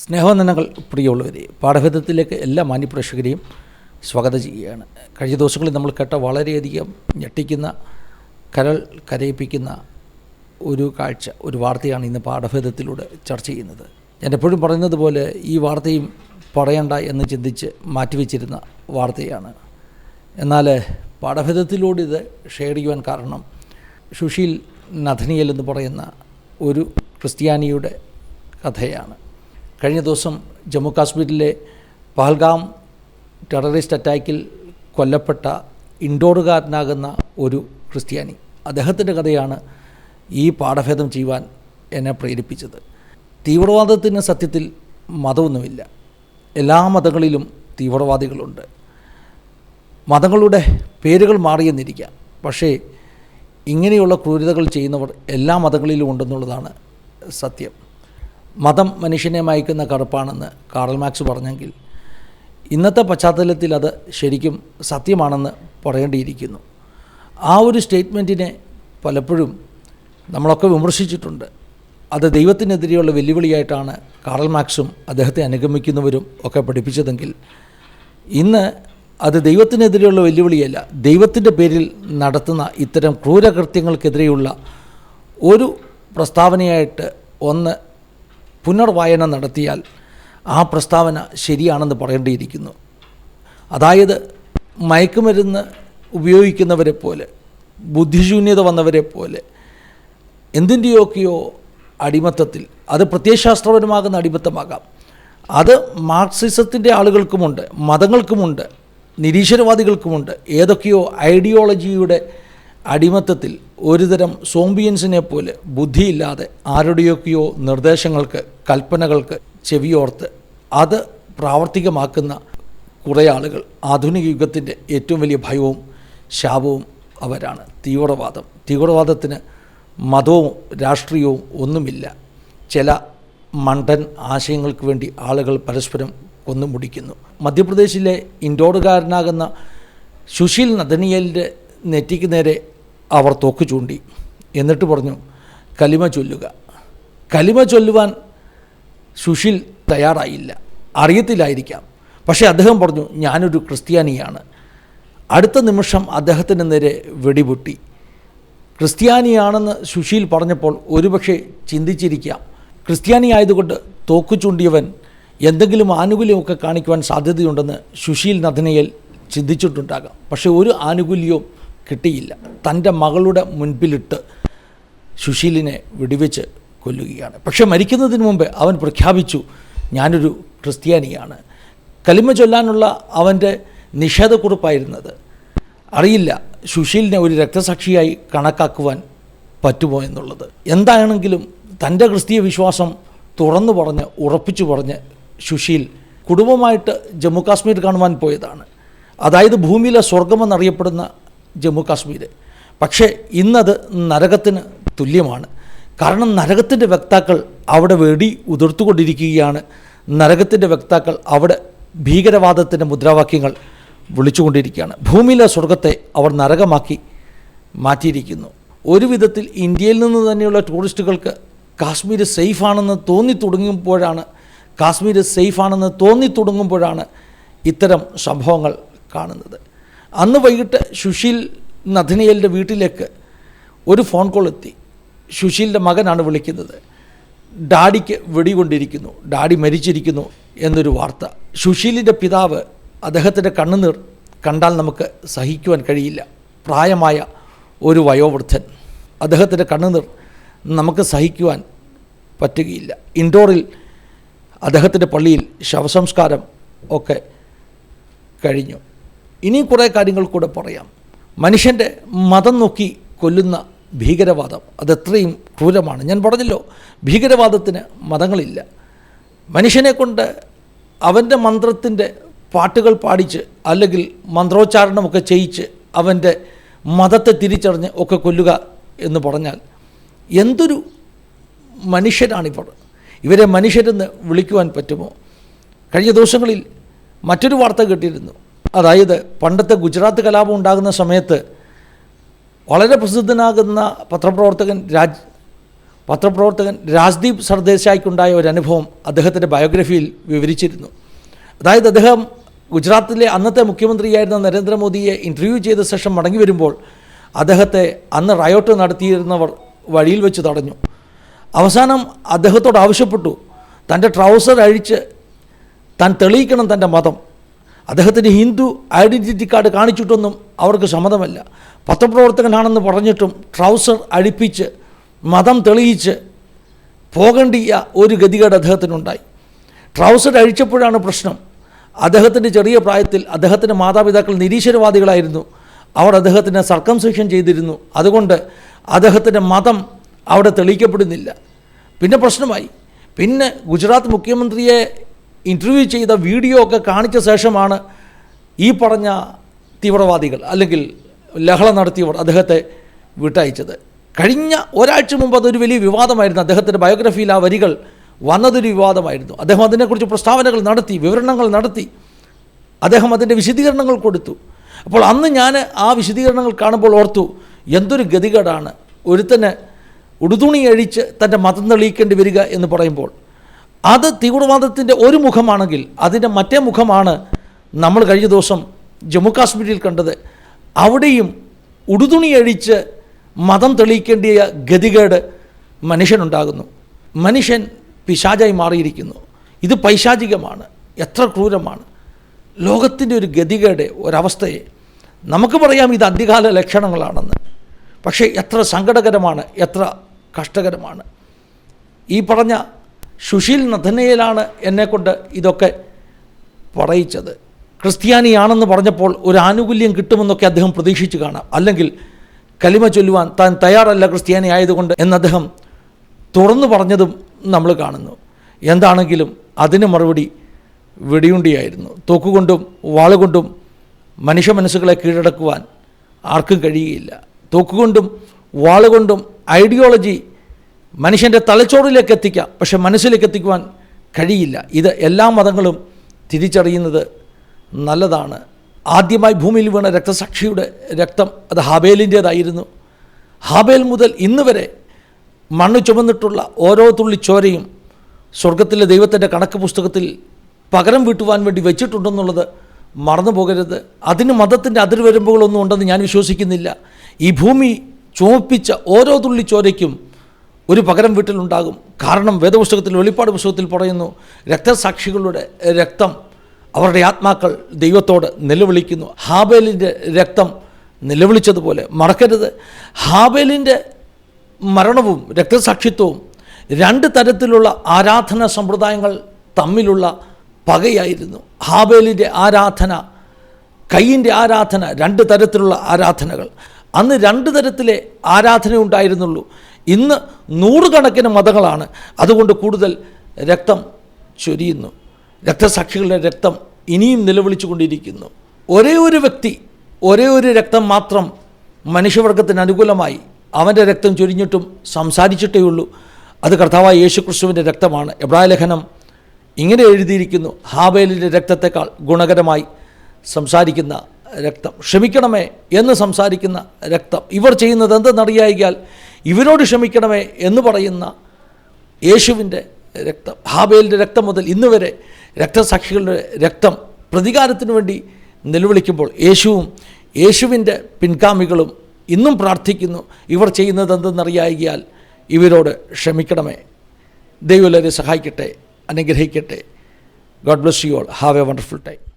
സ്നേഹവന്ദനങ്ങൾ പ്രിയമുള്ളവരെ പാഠഭേദത്തിലേക്ക് എല്ലാ മാന്യപ്രേക്ഷകരെയും സ്വാഗതം ചെയ്യുകയാണ്. കഴിഞ്ഞ ദിവസങ്ങളിൽ നമ്മൾ കേട്ട വളരെയധികം ഞെട്ടിക്കുന്ന കരൾ കരയിപ്പിക്കുന്ന ഒരു കാഴ്ച ഒരു വാർത്തയാണ് ഇന്ന് പാഠഭേദത്തിലൂടെ ചർച്ച ചെയ്യുന്നത്. ഞാൻ എപ്പോഴും പറയുന്നത് പോലെ ഈ വാർത്തയും പറയണ്ട എന്ന് ചിന്തിച്ച് മാറ്റിവെച്ചിരുന്ന വാർത്തയാണ്. എന്നാൽ പാഠഭേദത്തിലൂടെ ഇത് ഷെയർ ചെയ്യുവാൻ കാരണം സുശീൽ നഥനിയൽ എന്ന് പറയുന്ന ഒരു ക്രിസ്ത്യാനിയുടെ കഥയാണ്. കഴിഞ്ഞ ദിവസം ജമ്മു കാശ്മീരിലെ പഹൽഗാം ടെററിസ്റ്റ് അറ്റാക്കിൽ കൊല്ലപ്പെട്ട ഇൻഡോറുകാരനാകുന്ന ഒരു ക്രിസ്ത്യാനി. അദ്ദേഹത്തിന്റെ കഥയാണ് ഈ പാഠഭേദം ചെയ്യുവാൻ എന്നെ പ്രേരിപ്പിച്ചത്. തീവ്രവാദത്തിന് സത്യത്തിൽ മതമൊന്നുമില്ല. എല്ലാ മതങ്ങളിലും തീവ്രവാദികളുണ്ട്. മതങ്ങളുടെ പേരുകൾ മാറിയെന്നിരിക്കാം. പക്ഷേ ഇങ്ങനെയുള്ള ക്രൂരതകൾ ചെയ്യുന്നവർ എല്ലാ മതങ്ങളിലും ഉണ്ടെന്നുള്ളതാണ് സത്യം. മതം മനുഷ്യനെ മയക്കുന്ന കറുപ്പാണെന്ന് കാറൽ മാക്സ് പറഞ്ഞെങ്കിൽ ഇന്നത്തെ പശ്ചാത്തലത്തിൽ അത് ശരിക്കും സത്യമാണെന്ന് പറയേണ്ടിയിരിക്കുന്നു. ആ ഒരു സ്റ്റേറ്റ്മെന്റിനെ പലപ്പോഴും നമ്മളൊക്കെ വിമർശിച്ചിട്ടുണ്ട്. അത് ദൈവത്തിനെതിരെയുള്ള വെല്ലുവിളിയായിട്ടാണ് കാറൽ മാക്സും അദ്ദേഹത്തെ അനുഗമിക്കുന്നവരും ഒക്കെ പഠിപ്പിച്ചതെങ്കിൽ ഇന്ന് അത് ദൈവത്തിനെതിരെയുള്ള വെല്ലുവിളിയല്ല ദൈവത്തിന്റെ പേരിൽ നടത്തുന്ന ഇത്തരം ക്രൂരകൃത്യങ്ങൾക്കെതിരെയുള്ള ഒരു പ്രസ്താവനയായിട്ട് ഒന്ന് പുനർവായന നടത്തിയാൽ ആ പ്രസ്താവന ശരിയാണെന്ന് പറയേണ്ടിയിരിക്കുന്നു. അതായത് മയക്കുമരുന്ന് ഉപയോഗിക്കുന്നവരെ പോലെ ബുദ്ധിശൂന്യത വന്നവരെ പോലെ എന്തിന്റെയൊക്കെയോ അടിമത്തത്തിൽ അത് പ്രത്യയശാസ്ത്രപരമാകുന്ന അടിമത്തമാകാം. അത് മാർക്സിസത്തിന്റെ ആളുകൾക്കുമുണ്ട് മതങ്ങൾക്കുമുണ്ട് നിരീശ്വരവാദികൾക്കുമുണ്ട് ഏതൊക്കെയോ ഐഡിയോളജിയുടെ അടിമത്തത്തിൽ ഒരുതരം സോംബിയൻസിനെ പോലെ ബുദ്ധിയില്ലാതെ ആരുടെയൊക്കെയോ നിർദ്ദേശങ്ങൾക്ക് കൽപ്പനകൾക്ക് ചെവിയോർത്ത് അത് പ്രാവർത്തികമാക്കുന്ന കുറേ ആളുകൾ ആധുനിക യുഗത്തിന്റെ ഏറ്റവും വലിയ ഭയവും ശാപവും അവരാണ്. തീവ്രവാദം. തീവ്രവാദത്തിന് മതവും രാഷ്ട്രീയവും ഒന്നുമില്ല. ചില മണ്ടൻ ആശയങ്ങൾക്ക് വേണ്ടി ആളുകൾ പരസ്പരം കൊന്നുമുടിക്കുന്നു മധ്യപ്രദേശിലെ ഇൻഡോറുകാരനാകുന്ന സുശീൽ നദനിയലിന്റെ നെറ്റിക്ക് നേരെ അവർ തോക്ക് ചൂണ്ടി. എന്നിട്ട് പറഞ്ഞു കലിമ ചൊല്ലുക. കലിമ ചൊല്ലുവാൻ സുശീൽ തയ്യാറായില്ല. അറിയത്തില്ലായിരിക്കാം. പക്ഷേ അദ്ദേഹം പറഞ്ഞു ഞാനൊരു ക്രിസ്ത്യാനിയാണ്. അടുത്ത നിമിഷം അദ്ദേഹത്തിന് നേരെ വെടിപൊട്ടി. ക്രിസ്ത്യാനിയാണെന്ന് സുശീൽ പറഞ്ഞപ്പോൾ ഒരുപക്ഷെ ചിന്തിച്ചിരിക്കാം. ക്രിസ്ത്യാനി ആയതുകൊണ്ട് തോക്കു ചൂണ്ടിയവൻ എന്തെങ്കിലും ആനുകൂല്യമൊക്കെ കാണിക്കുവാൻ സാധ്യതയുണ്ടെന്ന് സുശീൽ നഥനയിൽ ചിന്തിച്ചിട്ടുണ്ടാകാം. പക്ഷേ ഒരു ആനുകൂല്യവും കിട്ടിയില്ല. തന്റെ മകളുടെ മുൻപിലിട്ട് സുശീലിനെ വെടിവെച്ച് കൊല്ലുകയാണ്. പക്ഷേ മരിക്കുന്നതിന് മുമ്പ് അവൻ പ്രഖ്യാപിച്ചു ഞാനൊരു ക്രിസ്ത്യാനിയാണ്. കലിമ ചൊല്ലാനുള്ള അവന്റെ നിഷേധക്കുറിപ്പായിരുന്നത്. അറിയില്ല സുശീലിനെ ഒരു രക്തസാക്ഷിയായി കണക്കാക്കുവാൻ പറ്റുമോ എന്നുള്ളത്. എന്താണെങ്കിലും തന്റെ ക്രിസ്തീയ വിശ്വാസം തുറന്നു പറഞ്ഞ് ഉറപ്പിച്ചു പറഞ്ഞ് സുശീൽ കുടുംബമായിട്ട് ജമ്മു കാശ്മീർ കാണുവാൻ പോയതാണ്. അതായത് ഭൂമിയിലെ സ്വർഗമെന്നറിയപ്പെടുന്ന ജമ്മു കാശ്മീർ. പക്ഷേ ഇന്നത് നരകത്തിന് തുല്യമാണ്. കാരണം നരകത്തിന്റെ വക്താക്കൾ അവിടെ വെടി ഉതിർത്തുകൊണ്ടിരിക്കുകയാണ്. നരകത്തിന്റെ വക്താക്കൾ അവിടെ ഭീകരവാദത്തിന്റെ മുദ്രാവാക്യങ്ങൾ വിളിച്ചുകൊണ്ടിരിക്കുകയാണ്. ഭൂമിയിലെ സ്വർഗത്തെ അവർ നരകമാക്കി മാറ്റിയിരിക്കുന്നു. ഒരു വിധത്തിൽ ഇന്ത്യയിൽ നിന്ന് തന്നെയുള്ള ടൂറിസ്റ്റുകൾക്ക് കാശ്മീർ സേഫാണെന്ന് തോന്നി തുടങ്ങുമ്പോഴാണ് കാശ്മീർ സേഫാണെന്ന് തോന്നി തുടങ്ങുമ്പോഴാണ് ഇത്തരം സംഭവങ്ങൾ കാണുന്നത്. അന്ന് വൈകിട്ട് സുശീൽ നഥനിയലിന്റെ വീട്ടിലേക്ക് ഒരു ഫോൺ കോൾ എത്തി. സുശീലിന്റെ മകനാണ് വിളിക്കുന്നത്. ഡാഡിക്ക് വെടികൊണ്ടിരിക്കുന്നു. ഡാഡി മരിച്ചിരിക്കുന്നു എന്നൊരു വാർത്ത. സുശീലിന്റെ പിതാവ് അദ്ദേഹത്തിന്റെ കണ്ണുനീർ കണ്ടാൽ നമുക്ക് സഹിക്കുവാൻ കഴിയില്ല. പ്രായമായ ഒരു വയോവൃദ്ധൻ. അദ്ദേഹത്തിന്റെ കണ്ണുനീർ നമുക്ക് സഹിക്കുവാൻ പറ്റുകയില്ല. ഇൻഡോറിൽ അദ്ദേഹത്തിന്റെ പള്ളിയിൽ ശവസംസ്കാരം ഒക്കെ കഴിഞ്ഞു. ഇനി കുറേ കാര്യങ്ങൾ കൂടെ പറയാം. മനുഷ്യന്റെ മതം നോക്കി കൊല്ലുന്ന ഭീകരവാദം അതെത്രയും ക്രൂരമാണ്. ഞാൻ പറഞ്ഞല്ലോ ഭീകരവാദത്തിന് മതങ്ങളില്ല. മനുഷ്യനെ കൊണ്ട് അവന്റെ മന്ത്രത്തിന്റെ പാട്ടുകൾ പാടിച്ച് അല്ലെങ്കിൽ മന്ത്രോച്ചാരണമൊക്കെ ചെയ്യിച്ച് അവന്റെ മതത്തെ തിരിച്ചറിഞ്ഞ് ഒക്കെ കൊല്ലുക എന്ന് പറഞ്ഞാൽ എന്തൊരു മനുഷ്യരാണിവർ ഇവരെ മനുഷ്യരെന്ന് വിളിക്കുവാൻ പറ്റുമോ? കഴിഞ്ഞ ദിവസങ്ങളിൽ മറ്റൊരു വാർത്ത കേട്ടിരുന്നു. അതായത് പണ്ടത്തെ ഗുജറാത്ത് കലാപം ഉണ്ടാകുന്ന സമയത്ത് വളരെ പ്രസിദ്ധനാകുന്ന പത്രപ്രവർത്തകൻ രാജ് പത്രപ്രവർത്തകൻ രാജ്ദീപ് സർദേശായിക്കുണ്ടായ ഒരു അനുഭവം അദ്ദേഹത്തിന്റെ ബയോഗ്രഫിയിൽ വിവരിച്ചിരുന്നു. അതായത് അദ്ദേഹം ഗുജറാത്തിലെ അന്നത്തെ മുഖ്യമന്ത്രിയായിരുന്ന നരേന്ദ്രമോദിയെ ഇന്റർവ്യൂ ചെയ്ത ശേഷം മടങ്ങി വരുമ്പോൾ അദ്ദേഹത്തെ അന്ന് റയോട്ട് നടത്തിയിരുന്നവർ വഴിയിൽ വെച്ച് തടഞ്ഞു. അവസാനം അദ്ദേഹത്തോട് ആവശ്യപ്പെട്ടു. തന്റെ ട്രൗസർ അഴിച്ച് താൻ തെളിയിക്കണം തന്റെ മതം. അദ്ദേഹത്തിന് ഹിന്ദു ഐഡന്റിറ്റി കാർഡ് കാണിച്ചിട്ടൊന്നും അവർക്ക് സമ്മതമല്ല. പത്രപ്രവർത്തകനാണെന്ന് പറഞ്ഞിട്ടും ട്രൗസർ അഴിപ്പിച്ച് മതം തെളിയിച്ച് പോകേണ്ടിയ ഒരു ഗതികേട് അദ്ദേഹത്തിനുണ്ടായി. ട്രൗസർ അഴിച്ചപ്പോഴാണ് പ്രശ്നം. അദ്ദേഹത്തിന്റെ ചെറിയ പ്രായത്തിൽ അദ്ദേഹത്തിന്റെ മാതാപിതാക്കൾ നിരീശ്വരവാദികളായിരുന്നു. അവർ അദ്ദേഹത്തിനെ സർക്കംസെക്ഷൻ ചെയ്തിരുന്നു. അതുകൊണ്ട് അദ്ദേഹത്തിന്റെ മതം അവിടെ തെളിയിക്കപ്പെടുന്നില്ല. പിന്നെ പ്രശ്നമായി. പിന്നെ ഗുജറാത്ത് മുഖ്യമന്ത്രിയെ ഇന്റർവ്യൂ ചെയ്ത വീഡിയോ ഒക്കെ കാണിച്ച ശേഷമാണ് ഈ പറഞ്ഞ തീവ്രവാദികൾ അല്ലെങ്കിൽ ലഹള നടത്തിയവർ അദ്ദേഹത്തെ വിട്ടയച്ചത്. കഴിഞ്ഞ ഒരാഴ്ച മുമ്പ് അതൊരു വലിയ വിവാദമായിരുന്നു. അദ്ദേഹത്തിന്റെ ബയോഗ്രഫിയിൽ ആ വരികൾ വന്നതൊരു വിവാദമായിരുന്നു. അദ്ദേഹം അതിനെക്കുറിച്ച് പ്രസ്താവനകൾ നടത്തി വിവരണങ്ങൾ നടത്തി. അദ്ദേഹം അതിന്റെ വിശദീകരണങ്ങൾ കൊടുത്തു. അപ്പോൾ അന്ന് ഞാൻ ആ വിശദീകരണങ്ങൾ കാണുമ്പോൾ ഓർത്തു എന്തൊരു ഗതികേടാണ്. ഒരുത്തന് ഉടുതുണി അഴിച്ച് തന്റെ മതം തെളിയിക്കേണ്ടി വരിക എന്ന് പറയുമ്പോൾ അത് തീവ്രവാദത്തിന്റെ ഒരു മുഖമാണെങ്കിൽ അതിന്റെ മറ്റേ മുഖമാണ് നമ്മൾ കഴിഞ്ഞ ദിവസം ജമ്മു കാശ്മീരിൽ കണ്ടത്. അവിടെയും ഉടുതുണി അഴിച്ച് മതം തെളിയിക്കേണ്ടിയ ഗതികേട് മനുഷ്യനുണ്ടാകുന്നു. മനുഷ്യൻ പിശാചായി മാറിയിരിക്കുന്നു. ഇത് പൈശാചികമാണ്. എത്ര ക്രൂരമാണ്. ലോകത്തിന്റെ ഒരു ഗതികേട് ഒരവസ്ഥയെ നമുക്ക് പറയാം ഇത് അന്ത്യകാല ലക്ഷണങ്ങളാണെന്ന്. പക്ഷേ എത്ര സങ്കടകരമാണ് എത്ര കഷ്ടകരമാണ്. ഈ പറഞ്ഞ സുശീൽ നഥനയിലാണ് എന്നെക്കൊണ്ട് ഇതൊക്കെ പറയിച്ചത്. ക്രിസ്ത്യാനിയാണെന്ന് പറഞ്ഞപ്പോൾ ഒരു ആനുകൂല്യം കിട്ടുമെന്നൊക്കെ അദ്ദേഹം പ്രതീക്ഷിച്ചു കാണാം. അല്ലെങ്കിൽ കലിമ ചൊല്ലുവാൻ താൻ തയ്യാറല്ല ക്രിസ്ത്യാനി ആയതുകൊണ്ട് എന്ന് അദ്ദേഹം തുറന്നു പറഞ്ഞതും നമ്മൾ കാണുന്നു. എന്താണെങ്കിലും അതിന് മറുപടി വെടിയുണ്ടിയായിരുന്നു. തോക്കുകൊണ്ടും വാളുകൊണ്ടും മനുഷ്യ മനസ്സുകളെ കീഴടക്കുവാൻ ആർക്കും കഴിയുകയില്ല. തോക്കുകൊണ്ടും വാളുകൊണ്ടും ഐഡിയോളജി മനുഷ്യന്റെ തലച്ചോറിലേക്ക് എത്തിക്കാം പക്ഷെ മനസ്സിലേക്ക് എത്തിക്കുവാൻ കഴിയില്ല. ഇത് എല്ലാ മതങ്ങളും തിരിച്ചറിയുന്നത് നല്ലതാണ്. ആദ്യമായി ഭൂമിയിൽ വീണ രക്തസാക്ഷിയുടെ രക്തം അത് ഹാബേലിന്റേതായിരുന്നു ഹാബേൽ മുതൽ ഇന്ന് വരെ മണ്ണ് ചുമന്നിട്ടുള്ള ഓരോ തുള്ളി ചോരയും സ്വർഗത്തിലെ ദൈവത്തിന്റെ കണക്ക് പുസ്തകത്തിൽ പകരം വീട്ടുവാൻ വേണ്ടി വെച്ചിട്ടുണ്ടെന്നുള്ളത് മറന്നു പോകരുത്. അതിന് മതത്തിന്റെ അതിർവരമ്പുകളൊന്നും ഉണ്ടെന്ന് ഞാൻ വിശ്വസിക്കുന്നില്ല. ഈ ഭൂമി ചുമപ്പിച്ച ഓരോ തുള്ളി ചോരയ്ക്കും ഒരു പകരം വീട്ടിലുണ്ടാകും. കാരണം വേദപുസ്തകത്തിൽ വെളിപ്പാട് പുസ്തകത്തിൽ പറയുന്നു രക്തസാക്ഷികളുടെ രക്തം അവരുടെ ആത്മാക്കൾ ദൈവത്തോട് നിലവിളിക്കുന്നു. ഹാബേലിന്റെ രക്തം നിലവിളിച്ചതുപോലെ മറക്കരുത്. ഹാബേലിന്റെ മരണവും രക്തസാക്ഷിത്വവും രണ്ട് തരത്തിലുള്ള ആരാധന സമ്പ്രദായങ്ങൾ തമ്മിലുള്ള പകയായിരുന്നു. ഹാബേലിന്റെ ആരാധന കയ്യിന്റെ ആരാധന രണ്ട് തരത്തിലുള്ള ആരാധനകൾ. അന്ന് രണ്ട് തരത്തിലെ ആരാധന ഉണ്ടായിരുന്നുള്ളൂ. ഇന്ന് നൂറുകണക്കിന് മതങ്ങളാണ്. അതുകൊണ്ട് കൂടുതൽ രക്തം ചൊരിയുന്നു. രക്തസാക്ഷികളുടെ രക്തം ഇനിയും നിലവിളിച്ചു കൊണ്ടിരിക്കുന്നു ഒരേ ഒരു വ്യക്തി ഒരേ ഒരു രക്തം മാത്രം മനുഷ്യവർഗത്തിന് അനുകൂലമായി അവന്റെ രക്തം ചൊരിഞ്ഞിട്ടും സംസാരിച്ചിട്ടേ ഉള്ളൂ. അത് കർത്താവായ യേശു ക്രിസ്തുവിന്റെ രക്തമാണ്. എബ്രായ ലേഖനം ഇങ്ങനെ എഴുതിയിരിക്കുന്നു. ഹാബേലിന്റെ രക്തത്തെക്കാൾ ഗുണകരമായി സംസാരിക്കുന്ന രക്തം. ക്ഷമിക്കണമേ എന്ന് സംസാരിക്കുന്ന രക്തം. ഇവർ ചെയ്യുന്നത് എന്തെന്നറിയായികയാൽ ഇവരോട് ക്ഷമിക്കണമേ എന്ന് പറയുന്ന യേശുവിന്റെ രക്തം ഹാബേലിന്റെ രക്തം മുതൽ ഇന്ന് വരെ രക്തസാക്ഷികളുടെ രക്തം പ്രതികാരത്തിന് വേണ്ടി നിലവിളിക്കുമ്പോൾ യേശുവും യേശുവിന്റെ പിൻഗാമികളും ഇന്നും പ്രാർത്ഥിക്കുന്നു. ഇവർ ചെയ്യുന്നത് എന്തെന്നറിയായികയാൽ ഇവരോട് ക്ഷമിക്കണമേ. ദൈവം എല്ലാവരെയും സഹായിക്കട്ടെ അനുഗ്രഹിക്കട്ടെ. God bless you all have a wonderful time